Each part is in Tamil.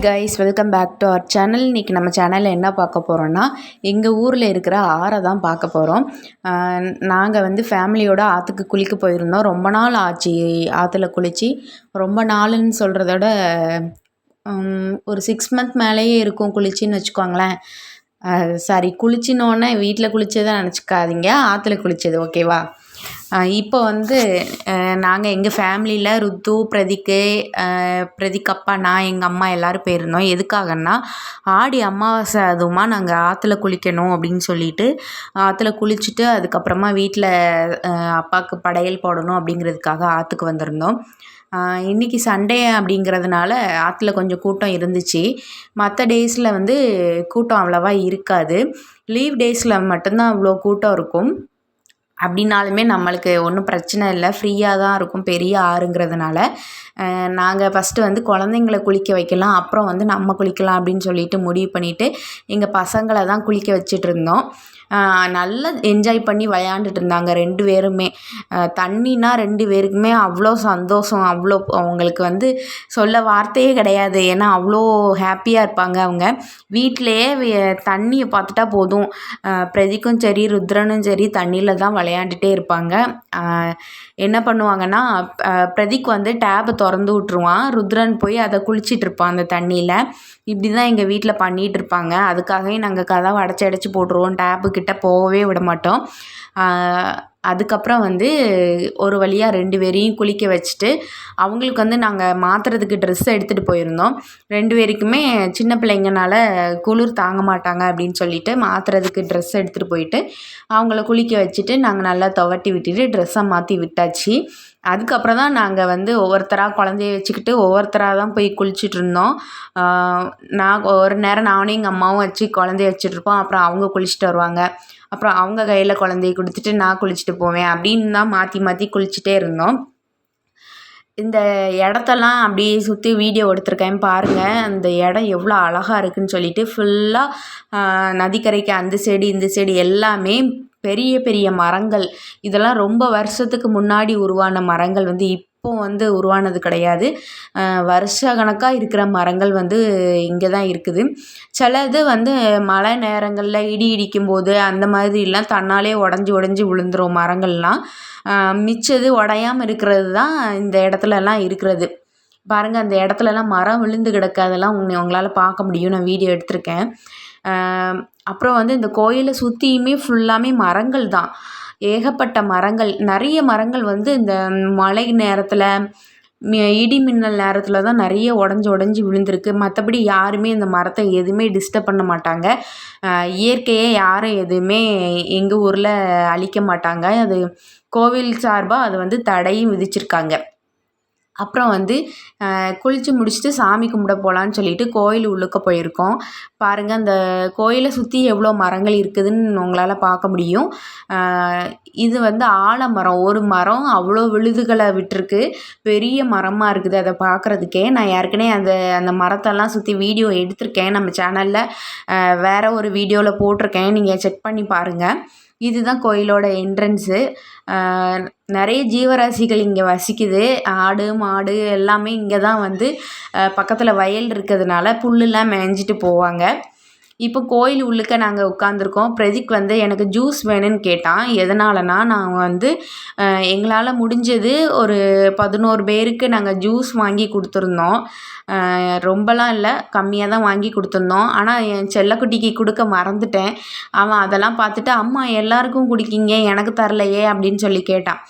Guys welcome back to our channel இன்றைக்கி நம்ம சேனலில் என்ன பார்க்க போகிறோன்னா எங்கள் ஊரில் இருக்கிற ஆறை தான் பார்க்க போகிறோம் நாங்கள் வந்து ஃபேமிலியோட ஆற்றுக்கு குளிக்க போயிருந்தோம். ரொம்ப நாள் ஆச்சு ஆற்றுல குளித்து ரொம்ப நாளுன்னு சொல்கிறதோட ஒரு சிக்ஸ் மந்த் மேலேயே இருக்கும் குளிச்சின்னு வச்சுக்கோங்களேன். சாரி குளிச்சினோன்னே வீட்டில் குளித்ததை நினச்சிக்காதீங்க. ஆற்றுல குளித்தது ஓகேவா இப்போ வந்து நாங்கள் எங்கள் ஃபேமிலியில் ருத்து பிரதீக்கு பிரதீக் அப்பா நான் எங்கள் அம்மா எல்லோரும் போயிருந்தோம். எதுக்காகன்னா ஆடி அமாவாசை அதுவுமா நாங்கள் ஆற்றுல குளிக்கணும் அப்படின்னு சொல்லிட்டு ஆற்றுல குளிச்சுட்டு அதுக்கப்புறமா வீட்டில் அப்பாவுக்கு படையல் போடணும் அப்படிங்கிறதுக்காக ஆற்றுக்கு வந்திருந்தோம். இன்றைக்கி சண்டே அப்படிங்கிறதுனால ஆற்றுல கொஞ்சம் கூட்டம் இருந்துச்சு. மற்ற டேஸில் வந்து கூட்டம் அவ்வளோவா இருக்காது. லீவ் டேஸில் மட்டும்தான் அவ்வளோ கூட்டம் இருக்கும். அப்படின்னாலுமே நம்மளுக்கு ஒன்றும் பிரச்சனை இல்லை. ஃப்ரீயாக தான் இருக்கும். பெரிய ஆறுங்கிறதுனால. நாங்கள் ஃபஸ்ட்டு வந்து குழந்தைங்கள குளிக்க வைக்கலாம். அப்புறம் வந்து நம்ம குளிக்கலாம் அப்படின்னு சொல்லிட்டு முடிவு பண்ணிவிட்டு எங்கள் பசங்களை தான் குளிக்க வச்சிட்ருந்தோம் நல்லா என்ஜாய் பண்ணி விளையாண்டுட்டு இருந்தாங்க ரெண்டு பேருமே. தண்ணினா ரெண்டு பேருக்குமே அவ்வளோ சந்தோஷம். அவ்வளோ அவங்களுக்கு வந்து சொல்ல வார்த்தையே கிடையாது. ஏன்னா அவ்வளோ ஹாப்பியாக இருப்பாங்க அவங்க. வீட்டிலையே தண்ணியை பார்த்துட்டா போதும். பிரதிக்கும் சரி ருத்ரனும் சரி தண்ணியில் தான் விளையாண்டுட்டே இருப்பாங்க. என்ன பண்ணுவாங்கன்னா பிரதீக் வந்து டேபை திறந்து விட்ருவான் ருத்ரன் போய் அதை குளிச்சிட்டு இருப்பான் அந்த தண்ணியில். இப்படி தான் எங்கள் வீட்டில் பண்ணிகிட்டு இருப்பாங்க. அதுக்காகவே நாங்கள் கதவை அடைச்சி அடைச்சி போட்டுருவோம். டேப்பு கிட்ட போகவே விட மாட்டோம். அதுக்கப்புறம் வந்து ஒரு வழியாக ரெண்டு பேரையும் குளிக்க வச்சுட்டு அவங்களுக்கு வந்து நாங்கள் மாற்றுறதுக்கு ட்ரெஸ் எடுத்துகிட்டு போயிருந்தோம். ரெண்டு பேருக்குமே சின்ன பிள்ளைங்கனால குளிர் தாங்க மாட்டாங்க அப்படின்னு சொல்லிட்டு மாற்றுறதுக்கு ட்ரெஸ் எடுத்துகிட்டு போயிட்டு அவங்கள குளிக்க வச்சுட்டு நாங்கள் நல்லா துவட்டி விட்டுட்டு ட்ரெஸ்ஸை மாற்றி விட்டாச்சு. அதுக்கப்புறம் தான் நாங்கள் வந்து ஒவ்வொருத்தராக குழந்தைய வச்சுக்கிட்டு ஒவ்வொருத்தராக தான் போய் குளிச்சுட்டு இருந்தோம். நான் ஒரு நேரம் நானும் எங்கள் அம்மாவும் வச்சு குழந்தைய வச்சுட்ருப்போம் அப்புறம் அவங்க குளிச்சுட்டு வருவாங்க. அப்புறம் அவங்க கையில் குழந்தைய கொடுத்துட்டு நான் குளிச்சுட்டு போவேன் அப்படின்னு தான் மாற்றி மாற்றி குளிச்சுட்டே இருந்தோம். இந்த இடத்தெல்லாம் அப்படியே சுற்றி வீடியோ எடுத்திருக்கேன் பாருங்கள் அந்த இடம் எவ்வளோ அழகாக இருக்குதுன்னு சொல்லிட்டு ஃபுல்லாக நதிக்கரைக்கு அந்த சைடு இந்த சைடு எல்லாமே பெரிய பெரிய மரங்கள். இதெல்லாம் ரொம்ப வருஷத்துக்கு முன்னாடி உருவான மரங்கள் வந்து இப்போ வந்து உருவானது கிடையாது. வருஷ கணக்காக இருக்கிற மரங்கள் வந்து இங்கே தான் இருக்குது. சிலது வந்து மழை நேரங்களில் இடி இடிக்கும் போது அந்த மாதிரிலாம் தன்னாலே உடஞ்சி உடஞ்சி விழுந்துரும் மரங்கள்லாம். மிச்சது உடையாமல் இருக்கிறது தான் இந்த இடத்துலலாம் இருக்கிறது. பாருங்கள் அந்த இடத்துலலாம் மரம் விழுந்து கிடக்கு. அதெல்லாம் உங்களால் பார்க்க முடியும். நான் வீடியோ எடுத்திருக்கேன். அப்புறம் வந்து இந்த கோயிலை சுற்றியுமே ஃபுல்லாமே மரங்கள் தான். ஏகப்பட்ட மரங்கள். நிறைய மரங்கள் வந்து இந்த மழை நேரத்தில் இடி மின்னல் நேரத்தில் தான் நிறைய உடஞ்சி உடஞ்சி விழுந்திருக்கு. மற்றபடி யாருமே இந்த மரத்தை எதுவுமே டிஸ்டர்ப் பண்ண மாட்டாங்க. இயற்கையை யாரும் எதுவுமே எங்கள் ஊரில் அழிக்க மாட்டாங்க. அது கோவில் சார்பாக அது வந்து தடையும் விதிச்சிருக்காங்க. அப்புறம் வந்து குளித்து முடிச்சுட்டு சாமி கும்பிட போகலான்னு சொல்லிட்டு கோயில் உள்ளுக்க போயிருக்கோம். பாருங்கள் அந்த கோயிலை சுற்றி எவ்வளோ மரங்கள் இருக்குதுன்னு உங்களால் பார்க்க முடியும். இது வந்து ஆலமரம் ஒரு மரம் அவ்வளோ விழுதுகளை விட்டுருக்கு. பெரிய மரமாக இருக்குது அதை பார்க்குறதுக்கே. நான் ஏற்கனவே அந்த அந்த மரத்தெல்லாம் சுற்றி வீடியோ எடுத்திருக்கேன் நம்ம சேனலில். வேறு ஒரு வீடியோவில் போட்டிருக்கேன். நீங்கள் செக் பண்ணி பாருங்கள் இதுதான் கோயிலோட என்ட்ரன்ஸு நிறைய ஜீவராசிகள் இங்கே வசிக்குது. ஆடு மாடு எல்லாமே இங்கே தான் வந்து பக்கத்தில் வயல் இருக்கிறதுனால புல்லுலாம் மேய்ஞ்சிட்டு போவாங்க. இப்போ கோயில் உள்ளுக்க நாங்கள் உட்காந்துருக்கோம் பிரதீக் வந்து எனக்கு ஜூஸ் வேணும்னு கேட்டான். எதனாலனா நாங்கள் வந்து எங்களால் முடிஞ்சது ஒரு பதினோரு பேருக்கு நாங்கள் ஜூஸ் வாங்கி கொடுத்துருந்தோம். ரொம்பலாம் இல்லை. கம்மியாக தான் வாங்கி கொடுத்துருந்தோம். ஆனால் என் செல்லக்குட்டிக்கு கொடுக்க மறந்துட்டேன். அவன் அதெல்லாம் பார்த்துட்டு அம்மா எல்லாருக்கும் குடிக்கிங்க. எனக்கு தரலையே அப்படின்னு சொல்லி கேட்டான்.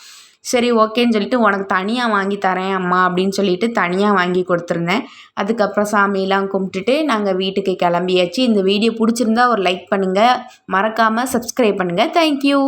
சரி ஓகேன்னு சொல்லிட்டு உனக்கு தனியாக வாங்கி தரேன் அம்மா அப்படின்னு சொல்லிட்டு தனியாக வாங்கி கொடுத்துருந்தேன். அதுக்கப்புறம் சாமியெல்லாம் கும்பிட்டுட்டு நாங்கள் வீட்டுக்கு கிளம்பியாச்சு. இந்த வீடியோ பிடிச்சிருந்தா ஒரு லைக் பண்ணுங்கள் மறக்காமல் சப்ஸ்கிரைப் பண்ணுங்கள் தேங்க்யூ